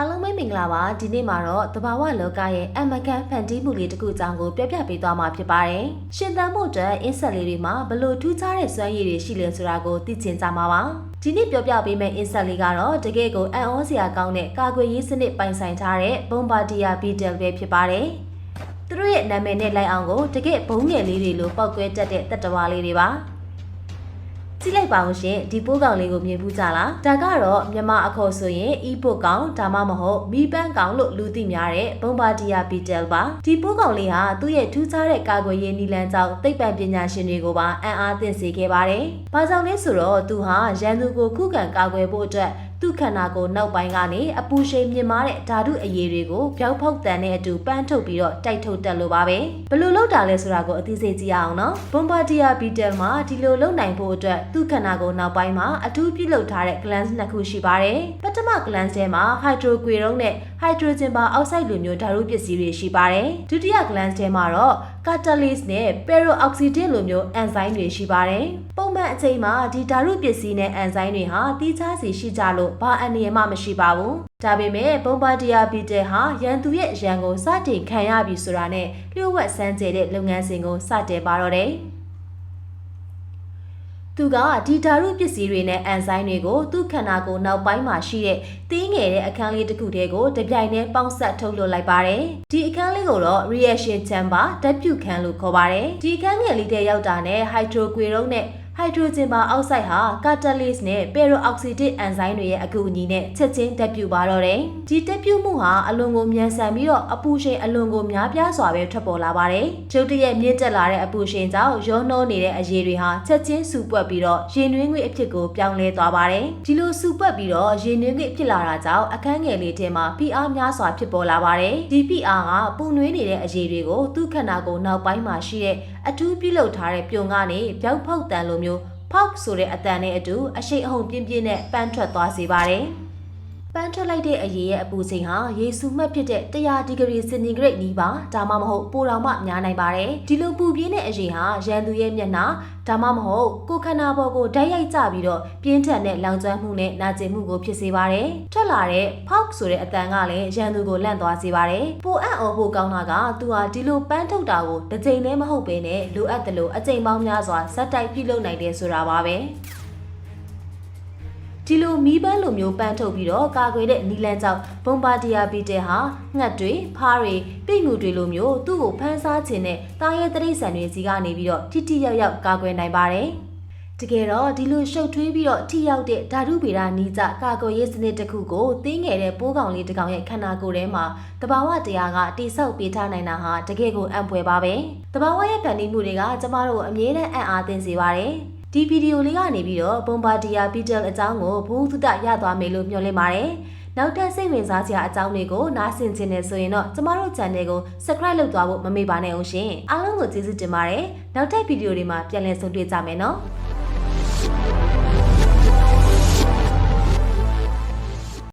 အားလုံးပဲမင်္ဂလာပါဒီနေ့မှာတော့တဘာဝလောကရဲ့အမကန်ဖန်တီးမှုလေးတစ်ခုအကြောင်းကိုပြပြပေးသွားမှာဖြစ်ပါတယ်။ရှင်သန်မှုအတွက်အင်းဆက်လေးတွေမှာဘလို့ထူးခြားတဲ့စွမ်းရည်တွေရှိလဲဆိုတာကိုသိချင်ကြမှာပါ။ဒီနေ့ပြောပြပေးမယ့်အင်းဆက်လေးကတော့တကယ့်ကိုအံ့ဩစရာကောင်းတဲ့ကာကွယ်ရေးစနစ်ပိုင်ဆိုင်ထားတဲ့ဘုံပါတီယာဘီတယ်ပဲဖြစ်ပါတယ်။သူတို့ရဲ့နာမည်နဲ့လိုက်အောင်ကိုတကယ့်ဘုံငယ်လေးတွေလိုပောက်ကွဲတတ်တဲ့တတ္တဝါလေးတွေပါ။ ကြည့်လိုက်ပါဦးရှင်ဒီပိုးကောင်လေးကိုမြင်ဘူးကြလားဒါကတော့မြမအခေါ်ဆိုရင်အီပို့ကောင်ဒါမှမဟုတ်မီပန်းကောင်လို့လူသိများတဲ့ဘုံပါတီယာဘီတယ်ပါဒီပိုးကောင်လေးဟာသူ့ရဲ့ထူးခြားတဲ့ကာကွယ်ရေးနည်းလမ်းကြောင့်သိပ္ပံပညာရှင်တွေကိုပါအံ့အားသင့်စေခဲ့ပါတယ်။ဘာကြောင့်လဲဆိုတော့သူဟာရန်သူကိုခုခံကာကွယ်ဖို့အတွက် သူ့ခန္ဓာကိုယ်နောက်ပိုင်းကနေအပူရှိန်မြင့်မားတဲ့ဓာတုအရည်တွေကိုပျောက်ဖောက်တန်တဲ့အတူပန်းထုတ်ပြီးတော့တိုက်ထုတ်တက်လို့ပါပဲဘယ်လိုလုပ်တာလဲဆိုတာကိုအသိစိတ်ကြည့်အောင်နော်ဘွန်ပါတီယာဘီတယ်မှာဒီလိုလုပ်နိုင်ဖို့အတွက်သူ့ခန္ဓာကိုယ်နောက်ပိုင်းမှာအထူးပြုလုပ်ထားတဲ့ glands နှစ်ခုရှိပါတယ်ပထမ glands ထဲမှာ hydroquinone နဲ့ hydrogen ပါအောက်ဆိုက်လိုမျိုးဓာတုပစ္စည်းတွေရှိပါတယ်ဒုတိယ glands ထဲမှာတော့ catalase နဲ့ peroxidase လိုမျိုး enzyme တွေရှိပါတယ်ပုံမှန်အချိန်မှာဒီဓာတုပစ္စည်းနဲ့ enzyme တွေဟာတီးခြားစီရှိကြလို့ဘာအန္တရာယ်မှမရှိပါဘူးဒါပေမဲ့ဘုံပါတီယာဘီတယ်ဟာရန်သူရဲ့ရန်ကိုစတင်ခံရပြီဆိုတာနဲ့လျှို့ဝှက်စမ်းကြဲတဲ့လုပ်ငန်းစဉ်ကိုစတင်ပါတော့တယ်သူကဒီဓာတုပစ္စည်းတွေနဲ့အန်ဆိုင်တွေကိုသူ့ခန္ဓာကိုယ်နောက်ပိုင်းမှာရှိတဲ့တင်းငယ်တဲ့အခန်းလေးတစ်ခုတည်းကိုတပြိုင်တည်းပေါင်းစပ်ထုတ်လွှတ်လိုက်ပါတယ်။ဒီအခန်းလေးကိုတော့ reaction chamber ဓာတ်ပြုခန်းလို့ခေါ်ပါတယ်။ဒီအခန်းငယ်လေးတည်းရောက်တာနဲ့ hydroquinone နဲ့ ဟိုက်ဒရိုဂျင်ပါအောက်ဆိုက်ဟာ catalase နဲ့ peroxidase enzyme တွေရဲ့အကူအညီနဲ့ချက်ချင်းတက်ပြူပါတော့တယ်။ဒီတက်ပြူမှုဟာအလွန်ကိုမြန်ဆန်ပြီးတော့အပူရှိန်အလွန်ကိုများပြားစွာပဲထွက်ပေါ်လာပါတယ်။ကျုပ်တရဲ့မြင့်တက်လာတဲ့အပူရှိန်ကြောင့်ရောနှောနေတဲ့အရည်တွေဟာချက်ချင်းစူပွက်ပြီးတော့ရင်နှွေးငွေ့အဖြစ်ကိုပြောင်းလဲသွားပါတယ်။ဒီလိုစူပွက်ပြီးတော့ရင်နှွေးငွေ့ဖြစ်လာတာကြောင့်အခန်းငယ်လေးထဲမှာဖိအားများစွာဖြစ်ပေါ်လာပါတယ်။ဒီဖိအားကပူနွေးနေတဲ့အရည်တွေကိုသူ့ခန္ဓာကိုယ်နောက်ပိုင်းမှာရှိတဲ့အထူးပြုလုပ်ထားတဲ့ပြုံကနေပျောက်ဖောက်တန်လိုမျိုး ဖောက်ဆိုတဲ့အတန်နဲ့အတူအရှိန်အဟုန်ပြင်းပြင်းနဲ့ပန်းထွက်သွားစေပါတယ်။ပ န်းထွက်လိုက်တဲ့အရေးရဲ့အပူချိန်ဟာရေစုမှတ်ဖြစ်တဲ့100ဒီဂရီစင်တီဂရိတ်နီးပါဒါမှမဟုတ်ပိုတောင်မှများနိုင်ပါတယ်။ဒီလိုပူပြင်းတဲ့အရေးဟာရန်သူရဲ့မျက်နှာဒါမှမဟုတ်ကိုယ်ခန္ဓာပေါ်ကိုဓာတ်ရိုက်ကျပြီးတော့ပြင်းထန်တဲ့လောင်ကျွမ်းမှုနဲ့နာကျင်မှုကိုဖြစ်စေပါတယ်။ထွက်လာတဲ့ဖောက်ဆိုတဲ့အတန်ကလည်းရန်သူကိုလန့်သွားစေပါတယ်။ပိုအံ့ဩဖို့ကောင်းတာကသူဟာဒီလိုပန်းထုတ်တာကိုတစ်ကြိမ်နဲ့မဟုတ်ဘဲနဲ့လိုအပ်တယ်လို့အကြိမ်ပေါင်းများစွာဇက်တိုက်ပြုလုပ်နိုင်တယ်ဆိုတာပါပဲ။ ဒီလိုမီးပန်းလိုမျိုးပန်းထုတ်ပြီးတော့ကာကွယ်တဲ့နီလန်ကြောင့်ဘုံပါတီယာဘီတဲဟာငှက်တွေဖားတွေပြိတ်ငူတွေလိုမျိုးသူ့ကိုဖမ်းစားခြင်းနဲ့တာရဲတရိษံတွေစီကနေပြီးတော့ထိထိရောက်ရောက်ကာကွယ်နိုင်ပါတယ်တကယ်တော့ဒီလိုရှုပ်ထွေးပြီးတော့ထိရောက်တဲ့ဓာတုဗေဒနီးကြကာကွယ်ရေးစနစ်တစ်ခုကိုသိငယ်တဲ့ပိုးကောင်လေးတစ်ကောင်ရဲ့ခန္ဓာကိုယ်ထဲမှာတဘာဝတရားကတိဆောက်ပေးထားနိုင်တာဟာတကယ်ကိုအံ့ဖွယ်ပါပဲတဘာဝရဲ့ဖန်တီးမှုတွေကကျမတို့အမြဲတမ်းအံ့အားသင့်စေပါတယ် ဒီဗီဒီယိုလေးကနေပြီးတော့ဘွန်ပါတီယာပီတယ်အကြောင်းကိုဘုဟုတရသွားမယ်လို့မျှော်လင့်ပါတယ်။နောက်ထပ်စိတ်ဝင်စားစရာအကြောင်းတွေကိုနားဆင်ခြင်းနဲ့ဆိုရင်တော့ကျမတို့ channel ကို subscribe လုပ်သွားဖို့မမေ့ပါနဲ့အောင်ရှင်။အားလုံးကိုကျေးဇူးတင်ပါတယ်။နောက်ထပ်ဗီဒီယိုတွေမှာပြန်လည်ဆုံတွေ့ကြမယ်နော်။